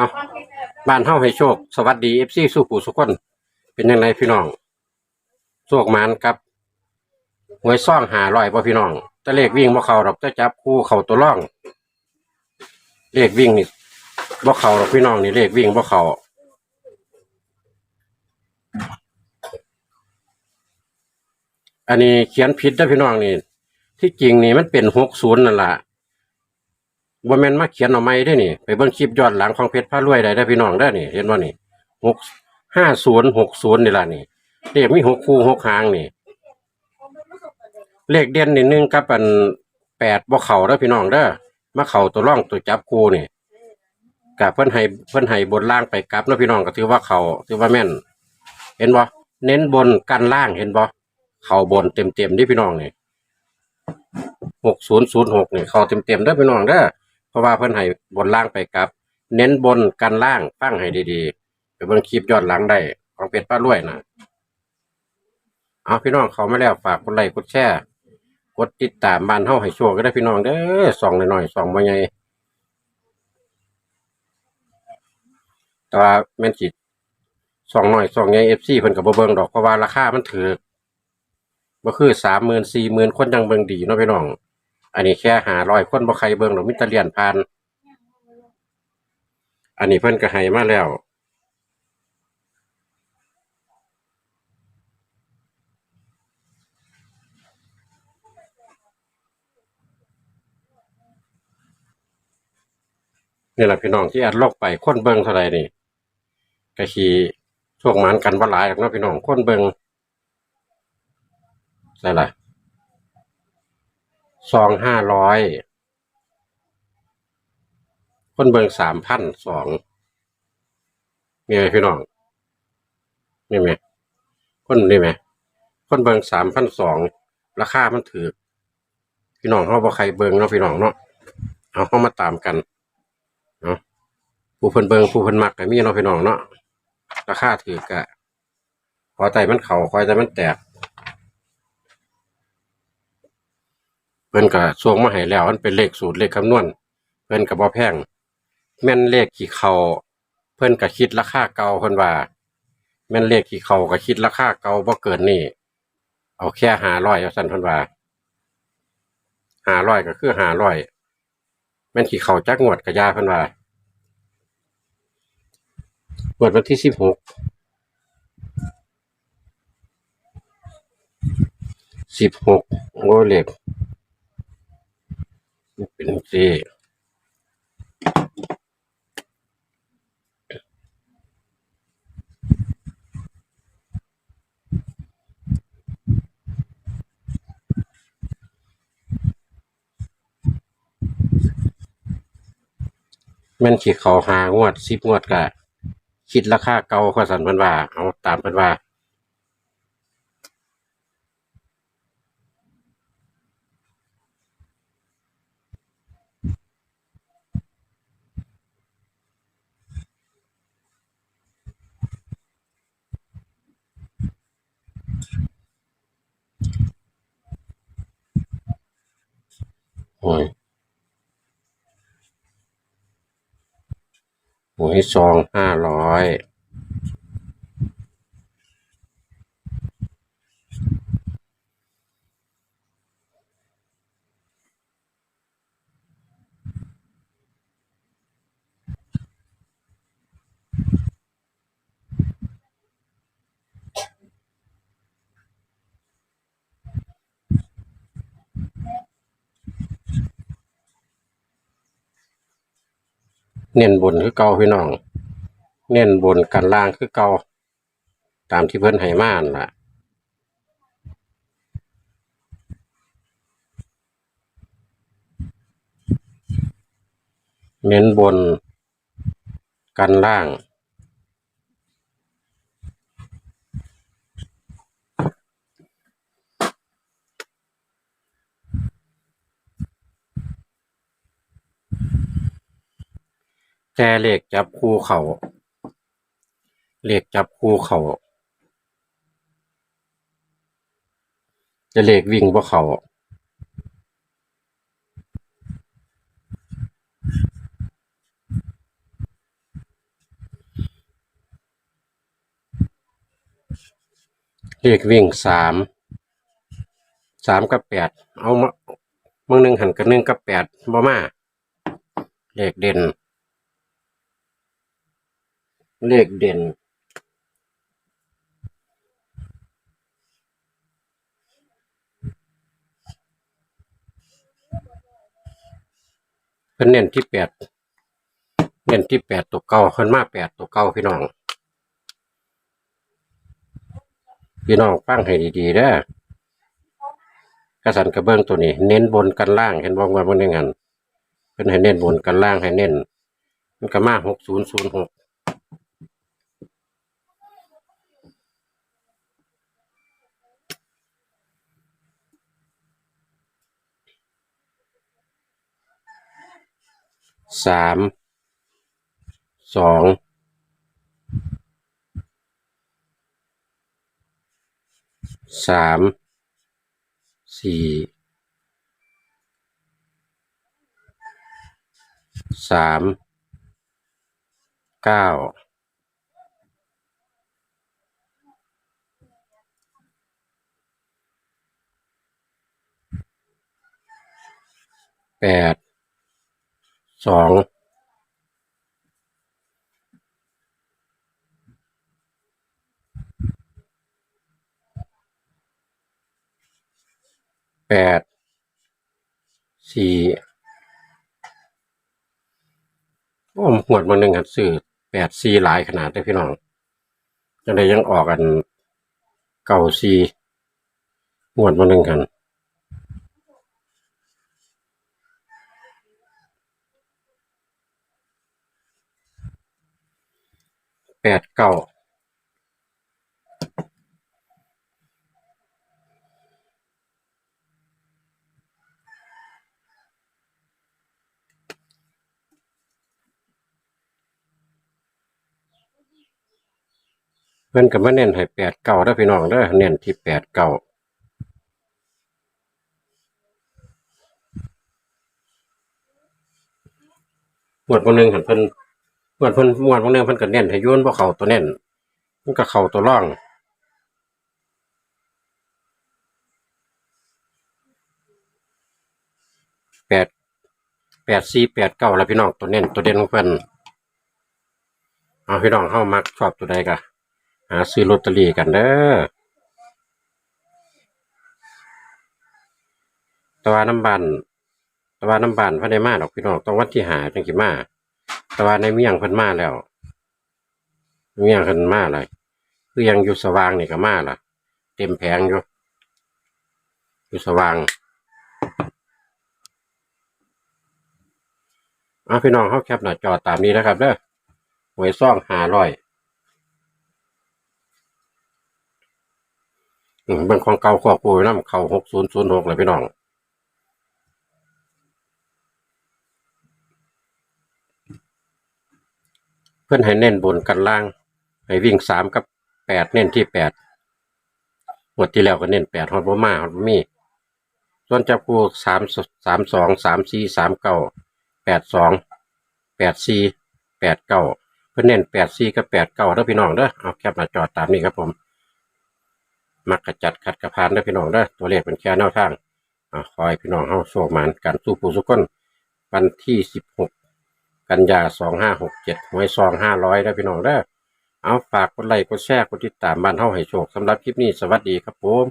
เอาบ้านเฮาให้โชค สวัสดีเอฟซีสู้ผู้สุกคนเป็นยังไงพี่น้องโชคมานครับหวยซ่องหารอยป่ะพี่น้องต่เลขวิ่งบ่เข้าดอกจะจับคู่เข้าตัวร่อง เลขวิ่งนี่บ่เข้าดอกพี่น้องนี่เลขวิ่งบ่เข้าอันนี้เขียนผิดนะพี่น้องนี่ ที่จริงนี่มันเป็นหกศูนย์นั่นละ บ่แม่นมาเขียนเอาไม่ได้นี่ ไปเบิ่งคลิปย้อนหลังของเพชรพารวยได้ได้อพี่น้องได้อนี่ เห็นว่านี่หกห้าศูนย์หกศูนย์นี่ล่ะนี่เลขมีหกคู่หกหางนี่ เลขเด่นนี่หนึงกับอันแปดบ่เข้าเด้อพี่น้องเด้อมาเข้าตัวร่องตัวจับคู่นี่กะเพิ่นให้เพิ่นให้บนล่างไปกลับเนาะพี่น้องก็ถือว่าเข้าถือว่าแม่น เห็นบ่เน้นบนกันล่างเห็นบ่เข้าบนเต็มๆนี่พี่น้องนี่หกศูนย์ศูนย์หกนี่เข่าเต็มเต็มๆเด้อพี่น้องเด้อ เพราะว่าเพิ่นให้บนล่างไปกับ เน้นบนกันล่างฟังให้ดีๆไปเบิ่งคลิปย้อนหลังได้ของเป็ดป้ารวยนะเอาพี่น้องเขามาแล้วฝากกดไลค์กดแชร์กดติดตามบ้านเฮาให้โชคก็ได้พี่น้องเด้อส่องหน่อยๆส่องบ่ใหญ่แต่ว่าแม่นสิตส่องหน่อยส่องใหญ่ FC เพิ่นก็บ่เบิ่งดอกเพราะว่าราคามันถูกบ่คือสามหมื่นสี่หมื่นคนยังเบิ่งดีเนาะพี่น้อง อันนี้แค่หารอยคนบ่ใครเบิ่งดอกมิตรเลียนผ่าน อันนี้เพิ่นก็ให้มาแล้ว นี่แหละพี่น้องที่อัดลอกไปคนเบิ่งเท่าไหร่นี่ก็ขี่ช่วงหมานกันบ่หลายหรอกเนาะพี่น้องคนเบิ่งใช่ล่ะ ซองห้าร้อยคนเบิงสามพันสองมีไหมพี่น้องนี่ไหมคนนี่ไหมคนเบิงสามพันสองราคามันถือพี่น้องเขาบ่ใครเบิงเนาะพี่น้องเนาะเอาเข้ามาตามกันเนาะผู้เพิ่นเบิงผู้เพิ่นมักก็มีเนาะพี่น้องเนาะราคาถือกะขอใจมันเข่าขอใจมันแตก เพิ่นก็ส่งมาให้แล้วมันเป็นเลขสูตรเลขคำนวณเพิ่นก็บ่แพงแม่นเลขขี่เข่าเพิ่นก็คิดราคาเก่าเพิ่นว่า แม่นเลขขี่เข่าก็คิดราคาเก่าบ่เกินนี่เอาแค่500เอาซั่นเพิ่นว่า500ก็คือ500แม่นขี่เขาจักงวดกระยาเพิ่นว่างวดวันที่สิบหกสิบหกโอเล็ เป็นสี่แม่นขี่เขาหางวดสิบงวดกะคิดราคาเก่าข้อสันพิ่นว่า เอาตามพิ่นว่า โอ้ยหวยซองห้าร้อย เน้นบนคือเก่าพี่น้อง เน้นบนกันล่างคือเก่าตามที่เพิ่นให้มานั่นล่ะเน้นบนกันล่าง แต่เหล็กจับคู่เขาเหล็กจับคู่เขาจะเหล็กวิ่งว่เขาเหล็กวิ่งสามสามกับแปดเอามาเมื่อหนึ่งหันกับหนึ่งกับแปดบ่มาเหล็กเด่น เลขเด่น เพิ่นเน้นที่แปดเน้นที่แปดตัวเก่าเพิ่นมาแปดตัวเก่าพี่น้อง พี่น้องฟังให้ดีๆเด้อกระสันกระเบื้องตัวนี้ เน้นบนกันล่างเห็นบอกว่าบนยังไงเพิ่นให้เน้นบนกันล่างให้เน้น มันก็มาหกศูนย์ศูนย์หก สามสองสามสี่สามเก้าแปด สองแปดสี่โอ้หวดบางหนึ่งหัดซื้อแปดสี่หลายขนาดได้พี่น้องจังได้ยังออกกันเก่าสี่หวดบางหนึ่งกัน แปดเก้าเพิ่นก็มาเน้นให้แปดเก้าได้พี่น้องเด้อเน้นที่แปดเก้าหมวดบางหนึ่งเหันเพิ่น หมวดเพิ่นหมวดบางหนึ่งเพิ่นก็เน้นให้โยนบ่เข้าตัวเน้นมันก็เข้าตัวร่องแปดแปดสี่แปดเก้าแล้วพี่น้องตัวเน้นตัวเด่นของเพิ่นเอาพี่น้องเข้ามักชอบตัวใดกะหาซื้อลอตเตอรี่กันเด้อตะวันน้ำบานตะวันน้ำบานพิ่นได้มาดอกพี่น้องต้องวันที่หาจังสิมา แตะวันในเมียงเพิ่นมาแล้วเมียงเพิ่นมาเลยคือยังอยู่สว่างนี่ก็มาล่ะ เต็มแผงอยู่อยู่สว่างเอาพี่น้องเขาแคปหน้าจอตามนี้นะครับเด้อหวยซ่องหาร้อยอืมเบางของเก่าขอปูน้ำเข่าหกศูนย์ศูนย์หกเลยพี่น้อง พื่อนให้เน้นบนกันล่าง ให้วิ่งสามกับแปดเน้นที่แปดหมดที่แล้วก็เน้นแปดฮอดบ่มาฮอดบ่มี ส่วนจับคู่สามสามสองสามสี่สามเก้าแปดสองแปดสี่แปดเก้าเพื่อนเน้นแปดสี่กับแปดเก้าเด้อพี่น้องเด้อเอาแคปหน้าจอตามนี้ครับผม มักกระจัดขัดกระพานเด้อพี่น้องเด้อตัวเลขเป็นแค่แนวทางอ่าขอให้พี่น้องเฮาโชคมานการสู้ผู้สุกคนวันที่สิบหก กันยาสองห้าหกเจ็ดหวยซองห้าร้อยได้พี่น้องได้เอาฝากกดไลค์กดแชร์กดติดตามบ้านเท่าให้โชคสำหรับคลิปนี้สวัสดีครับผม